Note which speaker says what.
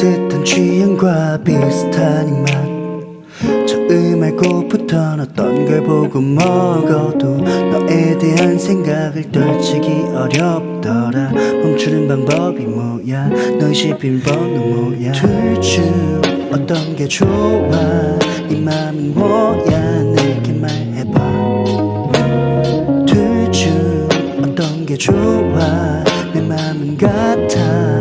Speaker 1: 비슷한 취향과 비슷한 입맛. 처음 알고부터 어떤 걸 보고 먹어도 너에 대한 생각을 떨치기 어렵더라. 멈추는 방법이 뭐야? 너의 비밀번호 뭐야? 둘 중 어떤 게 좋아? 네 맘은 뭐야? 내게 말해봐. 둘 중 어떤 게 좋아? 내 맘은 같아 아,